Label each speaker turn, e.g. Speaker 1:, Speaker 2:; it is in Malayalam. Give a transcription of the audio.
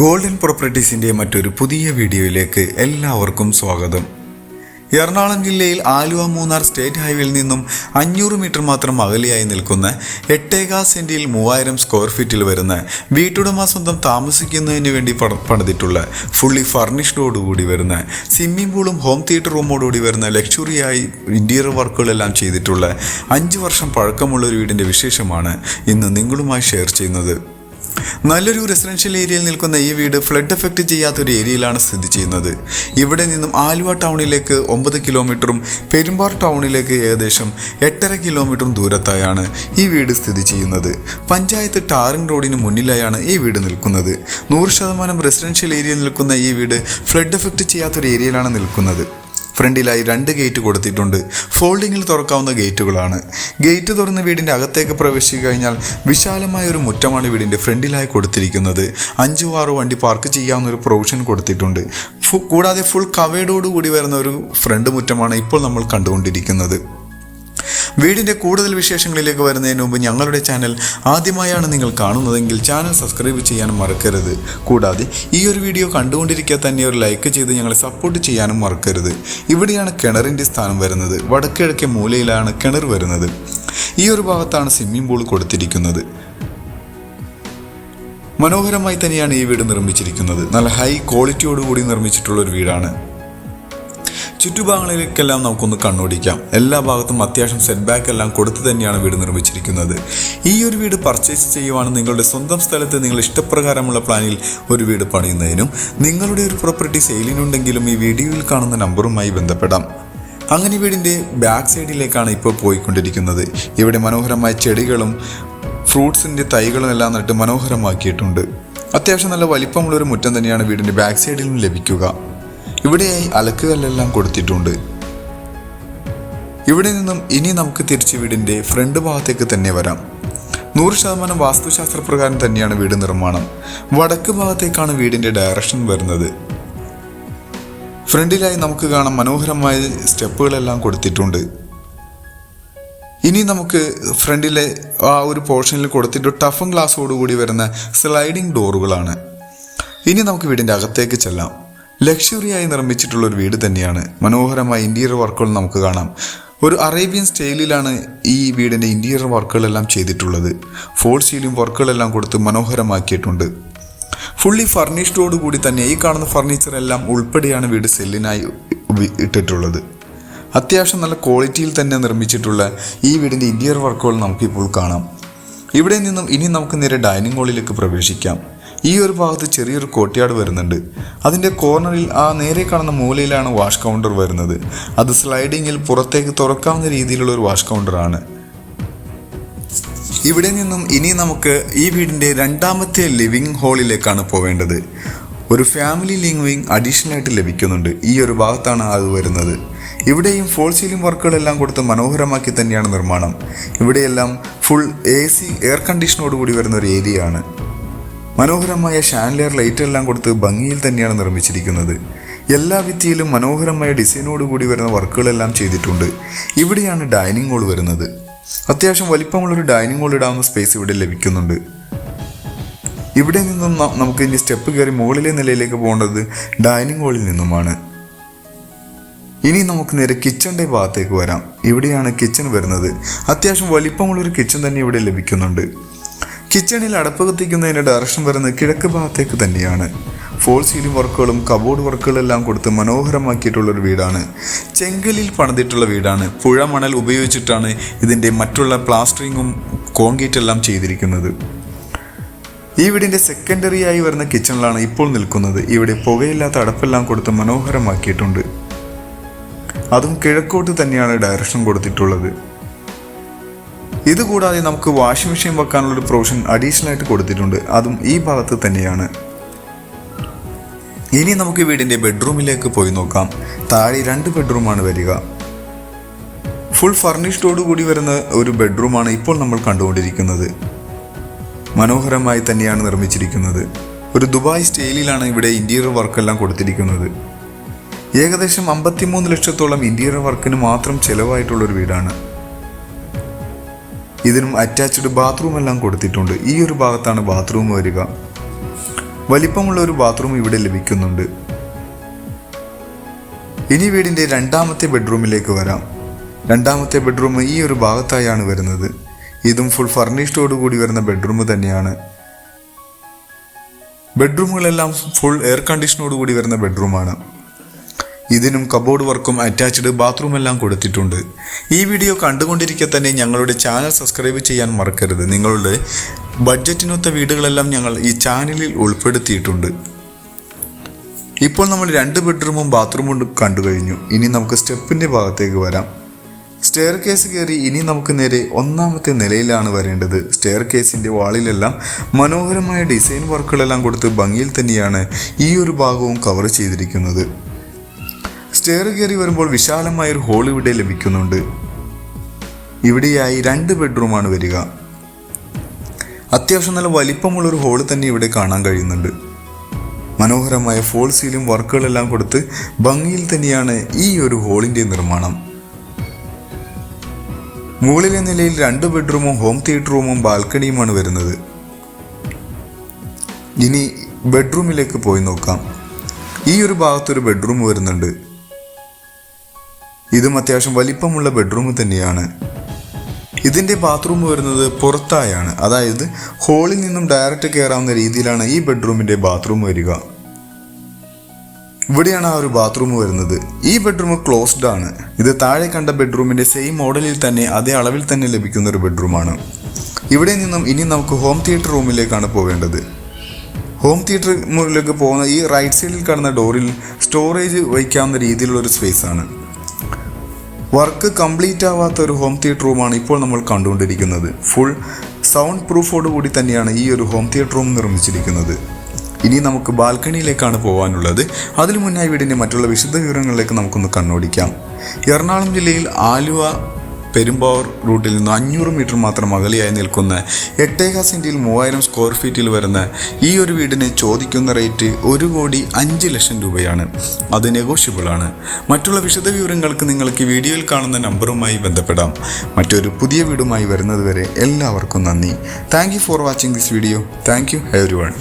Speaker 1: ഗോൾഡൻ പ്രോപ്പർട്ടീസിന്റെ മറ്റൊരു പുതിയ വീഡിയോയിലേക്ക് എല്ലാവർക്കും സ്വാഗതം. എറണാകുളം ജില്ലയിൽ ആലുവ മൂന്നാർ സ്റ്റേറ്റ് ഹൈവേയിൽ നിന്നും അഞ്ഞൂറ് മീറ്റർ മാത്രം അകലെയായി നിൽക്കുന്ന എട്ടേകാ സെന്റിൽ മൂവായിരം സ്ക്വയർ ഫീറ്റിൽ വരുന്ന വീട്ടുടമ സ്വന്തം താമസിക്കുന്നതിന് വേണ്ടി പണ- പണിതിട്ടുള്ള ഫുള്ളി ഫർണിഷ്ഡോടുകൂടി വരുന്ന സ്വിമ്മിംഗ് പൂളും ഹോം തിയേറ്റർ റൂമോടുകൂടി വരുന്ന ലക്ഷറിയായി ഇന്റീരിയർ വർക്കുകളെല്ലാം ചെയ്തിട്ടുള്ള അഞ്ച് വർഷം പഴക്കമുള്ള ഒരു വീടിന്റെ വിശേഷമാണ് ഇന്ന് നിങ്ങളുമായി ഷെയർ ചെയ്യുന്നത്. നല്ലൊരു റെസിഡൻഷ്യൽ ഏരിയയിൽ നിൽക്കുന്ന ഈ വീട് ഫ്ലഡ് എഫക്റ്റ് ചെയ്യാത്ത ഒരു ഏരിയയിലാണ് സ്ഥിതി ചെയ്യുന്നത്. ഇവിടെ നിന്നും ആലുവ ടൗണിലേക്ക് ഒമ്പത് കിലോമീറ്ററും പെരുമ്പാർ ടൗണിലേക്ക് ഏകദേശം എട്ടര കിലോമീറ്ററും ദൂരത്തായാണ് ഈ വീട് സ്ഥിതി ചെയ്യുന്നത്. പഞ്ചായത്ത് ടാറിംഗ് റോഡിന് മുന്നിലായാണ് ഈ വീട് നിൽക്കുന്നത്. നൂറ് ശതമാനം റെസിഡൻഷ്യൽ ഏരിയയിൽ നിൽക്കുന്ന ഈ വീട് ഫ്ലഡ് എഫക്റ്റ് ചെയ്യാത്തൊരു ഏരിയയിലാണ് നിൽക്കുന്നത്. ഫ്രണ്ടിലായി രണ്ട് ഗേറ്റ് കൊടുത്തിട്ടുണ്ട്. ഫോൾഡിങ്ങിൽ തുറക്കാവുന്ന ഗേറ്റുകളാണ്. ഗേറ്റ് തുറന്ന് വീടിന്റെ അകത്തേക്ക് പ്രവേശിച്ചു കഴിഞ്ഞാൽ വിശാലമായ ഒരു മുറ്റമാണ് വീടിന്റെ ഫ്രണ്ടിലായി കൊടുത്തിരിക്കുന്നത്. അഞ്ചോ ആറ് വണ്ടി പാർക്ക് ചെയ്യാവുന്ന ഒരു പ്രൊവിഷൻ കൊടുത്തിട്ടുണ്ട്. കൂടാതെ ഫുൾ കവേഡോടുകൂടി വരുന്ന ഒരു ഫ്രണ്ട് മുറ്റമാണ് ഇപ്പോൾ നമ്മൾ കണ്ടുകൊണ്ടിരിക്കുന്നത്. വീടിന്റെ കൂടുതൽ വിശേഷങ്ങളിലേക്ക് വരുന്നതിന് മുമ്പ് ഞങ്ങളുടെ ചാനൽ ആദ്യമായാണ് നിങ്ങൾ കാണുന്നതെങ്കിൽ ചാനൽ സബ്സ്ക്രൈബ് ചെയ്യാൻ മറക്കരുത്. കൂടാതെ ഈ ഒരു വീഡിയോ കണ്ടുകൊണ്ടിരിക്കുക തന്നെ ഒരു ലൈക്ക് ചെയ്ത് ഞങ്ങളെ സപ്പോർട്ട് ചെയ്യാനും മറക്കരുത്. ഇവിടെയാണ് കിണറിന്റെ സ്ഥാനം വരുന്നത്. വടക്കിഴക്കേ മൂലയിലാണ് കിണർ വരുന്നത്. ഈ ഒരു ഭാഗത്താണ് സ്വിമ്മിംഗ് പൂൾ കൊടുത്തിരിക്കുന്നത്. മനോഹരമായി തന്നെയാണ് ഈ വീട് നിർമ്മിച്ചിരിക്കുന്നത്. നല്ല ഹൈ ക്വാളിറ്റിയോടുകൂടി നിർമ്മിച്ചിട്ടുള്ള ഒരു വീടാണ്. ചുറ്റുഭാഗങ്ങളിലേക്കെല്ലാം നമുക്കൊന്ന് കണ്ണോടിക്കാം. എല്ലാ ഭാഗത്തും അത്യാവശ്യം സെറ്റ് ബാക്ക് എല്ലാം കൊടുത്തു തന്നെയാണ് വീട് നിർമ്മിച്ചിരിക്കുന്നത്. ഈ ഒരു വീട് പർച്ചേസ് ചെയ്യുവാണ് നിങ്ങളുടെ സ്വന്തം സ്ഥലത്ത് നിങ്ങൾ ഇഷ്ടപ്രകാരമുള്ള പ്ലാനിൽ ഒരു വീട് പണിയുന്നതിനും നിങ്ങളുടെ ഒരു പ്രോപ്പർട്ടി സെയിലിനുണ്ടെങ്കിലും ഈ വീഡിയോയിൽ കാണുന്ന നമ്പറുമായി ബന്ധപ്പെടാം. അങ്ങനെ വീടിന്റെ ബാക്ക് സൈഡിലേക്കാണ് ഇപ്പോൾ പോയിക്കൊണ്ടിരിക്കുന്നത്. ഇവിടെ മനോഹരമായ ചെടികളും ഫ്രൂട്ട്സിന്റെ തൈകളും എല്ലാം നട്ട് മനോഹരമാക്കിയിട്ടുണ്ട്. അത്യാവശ്യം നല്ല വലിപ്പമുള്ളൊരു മുറ്റം തന്നെയാണ് വീടിന്റെ ബാക്ക് സൈഡിലും ലഭിക്കുക. ഇവിടെയായി അലക്കുകല്ലെല്ലാം കൊടുത്തിട്ടുണ്ട്. ഇവിടെ നിന്നും ഇനി നമുക്ക് തിരിച്ച് വീടിന്റെ ഫ്രണ്ട് ഭാഗത്തേക്ക് തന്നെ വരാം. നൂറ് ശതമാനം വാസ്തുശാസ്ത്രപ്രകാരം തന്നെയാണ് വീട് നിർമ്മാണം. വടക്ക് ഭാഗത്തേക്കാണ് വീടിന്റെ ഡയറക്ഷൻ വരുന്നത്. ഫ്രണ്ടിലായി നമുക്ക് കാണാം മനോഹരമായ സ്റ്റെപ്പുകളെല്ലാം കൊടുത്തിട്ടുണ്ട്. ഇനി നമുക്ക് ഫ്രണ്ടിലെ ആ ഒരു പോർഷനിൽ കൊടുത്തിട്ട് ടഫൻ ഗ്ലാസ്സോടുകൂടി വരുന്ന സ്ലൈഡിംഗ് ഡോറുകളാണ് ഇനി നമുക്ക് വീടിന്റെ അകത്തേക്ക് ചെല്ലാം. ലക്ഷറിയായി നിർമ്മിച്ചിട്ടുള്ള ഒരു വീട് തന്നെയാണ്. മനോഹരമായ ഇന്റീരിയർ വർക്കുകൾ നമുക്ക് കാണാം. ഒരു അറേബ്യൻ സ്റ്റൈലിലാണ് ഈ വീടിന്റെ ഇന്റീരിയർ വർക്കുകളെല്ലാം ചെയ്തിട്ടുള്ളത്. ഫോൾ സീലിംഗ് വർക്കുകളെല്ലാം കൊടുത്ത് മനോഹരമാക്കിയിട്ടുണ്ട്. ഫുള്ളി ഫർണിഷ്ഡോട് കൂടി തന്നെ ഈ കാണുന്ന ഫർണിച്ചർ എല്ലാം ഉൾപ്പെടെയാണ് വീട് സെല്ലിനായി ഇട്ടിട്ടുള്ളത്. അത്യാവശ്യം നല്ല ക്വാളിറ്റിയിൽ തന്നെ നിർമ്മിച്ചിട്ടുള്ള ഈ വീടിന്റെ ഇന്റീരിയർ വർക്കുകൾ നമുക്കിപ്പോൾ കാണാം. ഇവിടെ നിന്നും ഇനി നമുക്ക് നേരെ ഡൈനിങ് ഹാളിലേക്ക് പ്രവേശിക്കാം. ഈ ഒരു ഭാഗത്ത് ചെറിയൊരു കോട്ടയാട് വരുന്നുണ്ട്. അതിന്റെ കോർണറിൽ ആ നേരെ കാണുന്ന മൂലയിലാണ് വാഷ് കൗണ്ടർ വരുന്നത്. അത് സ്ലൈഡിങ്ങിൽ പുറത്തേക്ക് തുറക്കാവുന്ന രീതിയിലുള്ള ഒരു വാഷ് കൗണ്ടറാണ്. ഇവിടെ നിന്നും ഇനി നമുക്ക് ഈ വീടിന്റെ രണ്ടാമത്തെ ലിവിംഗ് ഹാളിലേക്കാണ് പോവേണ്ടത്. ഒരു ഫാമിലി ലിവിംഗ് അഡീഷണൽ ആയിട്ട് ലഭിക്കുന്നുണ്ട്. ഈ ഒരു ഭാഗത്താണ് അത് വരുന്നത്. ഇവിടെയും ഫോൾ സീലിംഗ് വർക്കുകളെല്ലാം കൊടുത്ത് മനോഹരമാക്കി തന്നെയാണ് നിർമ്മാണം. ഇവിടെയെല്ലാം ഫുൾ എ സി എയർ കണ്ടീഷനോട് കൂടി വരുന്ന ഒരു ഏരിയയാണ്. മനോഹരമായ ഷാൻലെയർ ലൈറ്റ് എല്ലാം കൊടുത്ത് ഭംഗിയിൽ തന്നെയാണ് നിർമ്മിച്ചിരിക്കുന്നത്. എല്ലാ ഭിത്തിയിലും മനോഹരമായ ഡിസൈനോട് കൂടി വരുന്ന വർക്കുകളെല്ലാം ചെയ്തിട്ടുണ്ട്. ഇവിടെയാണ് ഡൈനിങ് ഹോൾ വരുന്നത്. അത്യാവശ്യം വലിപ്പമുള്ളൊരു ഡൈനിങ് ഹോൾ ഇടാവുന്ന സ്പേസ് ഇവിടെ ലഭിക്കുന്നുണ്ട്. ഇവിടെ നിന്നും നമുക്ക് ഇനി സ്റ്റെപ്പ് കയറി മുകളിലെ നിലയിലേക്ക് പോകേണ്ടത് ഡൈനിങ് ഹാളിൽ നിന്നുമാണ്. ഇനി നമുക്ക് നേരെ കിച്ചന്റെ ഭാഗത്തേക്ക് വരാം. ഇവിടെയാണ് കിച്ചൺ വരുന്നത്. അത്യാവശ്യം വലിപ്പമുള്ളൊരു കിച്ചൺ തന്നെ ഇവിടെ ലഭിക്കുന്നുണ്ട്. കിച്ചണിൽ അടപ്പ് കത്തിക്കുന്നതിന്റെ ഡയറക്ഷൻ വരുന്നത് കിഴക്ക് ഭാഗത്തേക്ക് തന്നെയാണ്. ഫോൾ സീലിംഗ് വർക്കുകളും കബോർഡ് വർക്കുകളെല്ലാം കൊടുത്ത് മനോഹരമാക്കിയിട്ടുള്ള ഒരു വീടാണ്. ചെങ്കലിൽ പണിതിട്ടുള്ള വീടാണ്. പുഴ മണൽ ഉപയോഗിച്ചിട്ടാണ് ഇതിന്റെ മറ്റുള്ള പ്ലാസ്റ്ററിങ്ങും കോൺക്രീറ്റ് എല്ലാം ചെയ്തിരിക്കുന്നത്. ഈ വീടിന്റെ സെക്കൻഡറി ആയി വരുന്ന കിച്ചണിലാണ് ഇപ്പോൾ നിൽക്കുന്നത്. ഇവിടെ പുകയില്ലാത്ത അടപ്പെല്ലാം കൊടുത്ത് മനോഹരമാക്കിയിട്ടുണ്ട്. അതും കിഴക്കോട്ട് തന്നെയാണ് ഡയറക്ഷൻ കൊടുത്തിട്ടുള്ളത്. ഇതുകൂടാതെ നമുക്ക് വാഷിംഗ് മെഷീൻ വെക്കാനുള്ള ഒരു പ്രൊവിഷൻ അഡീഷണൽ ആയിട്ട് കൊടുത്തിട്ടുണ്ട്. അതും ഈ ഭാഗത്ത് തന്നെയാണ്. ഇനി നമുക്ക് വീടിന്റെ ബെഡ്റൂമിലേക്ക് പോയി നോക്കാം. താഴെ രണ്ട് ബെഡ്റൂമാണ് വരിക. ഫുൾ ഫർണിഷ്ഡോട് കൂടി വരുന്ന ഒരു ബെഡ്റൂമാണ് ഇപ്പോൾ നമ്മൾ കണ്ടുകൊണ്ടിരിക്കുന്നത്. മനോഹരമായി തന്നെയാണ് നിർമ്മിച്ചിരിക്കുന്നത്. ഒരു ദുബായ് സ്റ്റൈലിലാണ് ഇവിടെ ഇന്റീരിയർ വർക്കെല്ലാം കൊടുത്തിരിക്കുന്നത്. ഏകദേശം അമ്പത്തിമൂന്ന് ലക്ഷത്തോളം ഇന്റീരിയർ വർക്കിന് മാത്രം ചിലവായിട്ടുള്ളൊരു വീടാണ്. ഇതിനും അറ്റാച്ച്ഡ് ബാത്റൂം എല്ലാം കൊടുത്തിട്ടുണ്ട്. ഈ ഒരു ഭാഗത്താണ് ബാത്റൂം വരിക. വലിപ്പമുള്ള ഒരു ബാത്റൂം ഇവിടെ ലഭിക്കുന്നുണ്ട്. ഇനി വീടിന്റെ രണ്ടാമത്തെ ബെഡ്റൂമിലേക്ക് വരാം. രണ്ടാമത്തെ ബെഡ്റൂം ഈ ഒരു ഭാഗത്തായാണ് വരുന്നത്. ഇതും ഫുൾ ഫർണിഷ്ഡോട് കൂടി വരുന്ന ബെഡ്റൂം തന്നെയാണ്. ബെഡ്റൂമുകളെല്ലാം ഫുൾ എയർ കണ്ടീഷനോട് കൂടി വരുന്ന ബെഡ്റൂമാണ് ഇതിനും കബോർഡ് വർക്കും അറ്റാച്ച്ഡ് ബാത്റൂം എല്ലാം കൊടുത്തിട്ടുണ്ട്. ഈ വീഡിയോ കണ്ടുകൊണ്ടിരിക്കെ തന്നെ ഞങ്ങളുടെ ചാനൽ സബ്സ്ക്രൈബ് ചെയ്യാൻ മറക്കരുത്. നിങ്ങളുടെ ബഡ്ജറ്റിനൊത്ത വീടുകളെല്ലാം ഞങ്ങൾ ഈ ചാനലിൽ ഉൾപ്പെടുത്തിയിട്ടുണ്ട്. ഇപ്പോൾ നമ്മൾ രണ്ട് ബെഡ്റൂമും ബാത്റൂമും കണ്ടു കഴിഞ്ഞു. ഇനി നമുക്ക് സ്റ്റെപ്പിന്റെ ഭാഗത്തേക്ക് വരാം. സ്റ്റെയർ കേസ് കയറി ഇനി നമുക്ക് നേരെ ഒന്നാമത്തെ നിലയിലാണ് വരേണ്ടത്. സ്റ്റെയർ കേസിന്റെ വാളിലെല്ലാം മനോഹരമായ ഡിസൈൻ വർക്കുകളെല്ലാം കൊടുത്ത് ഭംഗിയിൽ തന്നെയാണ് ഈ ഒരു ഭാഗവും കവർ ചെയ്തിരിക്കുന്നത്. സ്റ്റെയർ കയറി വരുമ്പോൾ വിശാലമായ ഒരു ഹോൾ ഇവിടെ ലഭിക്കുന്നുണ്ട്. ഇവിടെയായി രണ്ട് ബെഡ്റൂമാണ് വരിക. അത്യാവശ്യം നല്ല വലിപ്പമുള്ള ഒരു ഹോൾ തന്നെ ഇവിടെ കാണാൻ കഴിയുന്നുണ്ട്. മനോഹരമായ ഫോൾ സീലും വർക്കുകളെല്ലാം കൊടുത്ത് ഭംഗിയിൽ തന്നെയാണ് ഈ ഒരു ഹോളിന്റെ നിർമ്മാണം. മുകളിലെ നിലയിൽ രണ്ട് ബെഡ്റൂമും ഹോം തിയേറ്റർ റൂമും ബാൽക്കണിയുമാണ് വരുന്നത്. ഇനി ബെഡ്റൂമിലേക്ക് പോയി നോക്കാം. ഈ ഒരു ഭാഗത്തൊരു ബെഡ്റൂം വരുന്നുണ്ട്. ഇതും അത്യാവശ്യം വലിപ്പമുള്ള ബെഡ്റൂം തന്നെയാണ്. ഇതിന്റെ ബാത്റൂം വരുന്നത് പുറത്തായാണ്. അതായത് ഹോളിൽ നിന്നും ഡയറക്റ്റ് കയറാവുന്ന രീതിയിലാണ് ഈ ബെഡ്റൂമിന്റെ ബാത്റൂം വരിക. ഇവിടെയാണ് ആ ഒരു ബാത്റൂം വരുന്നത്. ഈ ബെഡ്റൂം ക്ലോസ്ഡ് ആണ്. ഇത് താഴെ കണ്ട ബെഡ്റൂമിന്റെ സെയിം മോഡലിൽ തന്നെ അതേ അളവിൽ തന്നെ ലഭിക്കുന്ന ഒരു ബെഡ്റൂമാണ് ഇവിടെ നിന്നും ഇനി നമുക്ക് ഹോം തിയേറ്റർ റൂമിലേക്കാണ് പോകേണ്ടത് ഹോം തിയേറ്റർ റൂമിലേക്ക് പോകുന്ന ഈ റൈറ്റ് സൈഡിൽ കാണുന്ന ഡോറിൽ സ്റ്റോറേജ് വയ്ക്കാവുന്ന രീതിയിലുള്ള ഒരു സ്പേസ് ആണ്. വർക്ക് കംപ്ലീറ്റ് ആവാത്ത ഒരു ഹോം തിയേറ്റർ റൂമാണ് ഇപ്പോൾ നമ്മൾ കണ്ടുകൊണ്ടിരിക്കുന്നത്. ഫുൾ സൗണ്ട് പ്രൂഫോട് കൂടി തന്നെയാണ് ഈ ഒരു ഹോം തിയേറ്റർ റൂം നിർമ്മിച്ചിരിക്കുന്നത്. ഇനി നമുക്ക് ബാൽക്കണിയിലേക്കാണ് പോകാനുള്ളത് അതിനു മുന്നായി വീടിന്റെ മറ്റുള്ള വിശദ വിവരങ്ങളിലേക്ക് നമുക്കൊന്ന് കണ്ണോടിക്കാം. എറണാകുളം ജില്ലയിൽ ആലുവ പെരുമ്പാവൂർ റൂട്ടിൽ നിന്ന് അഞ്ഞൂറ് മീറ്റർ മാത്രം അകലെയായി നിൽക്കുന്ന എട്ടേകാ സെന്റിൽ മൂവായിരം സ്ക്വയർ ഫീറ്റിൽ വരുന്ന ഈ ഒരു വീടിന് ചോദിക്കുന്ന റേറ്റ് ഒരു കോടി അഞ്ച് ലക്ഷം രൂപയാണ്. അത് നെഗോഷ്യബിൾ ആണ്. മറ്റുള്ള വിശദ വിവരങ്ങൾക്ക് നിങ്ങൾക്ക് വീഡിയോയിൽ കാണുന്ന നമ്പറുമായി ബന്ധപ്പെടാം. മറ്റൊരു പുതിയ വീടുമായി വരുന്നതുവരെ എല്ലാവർക്കും നന്ദി. Thank for watching this video thank you everyone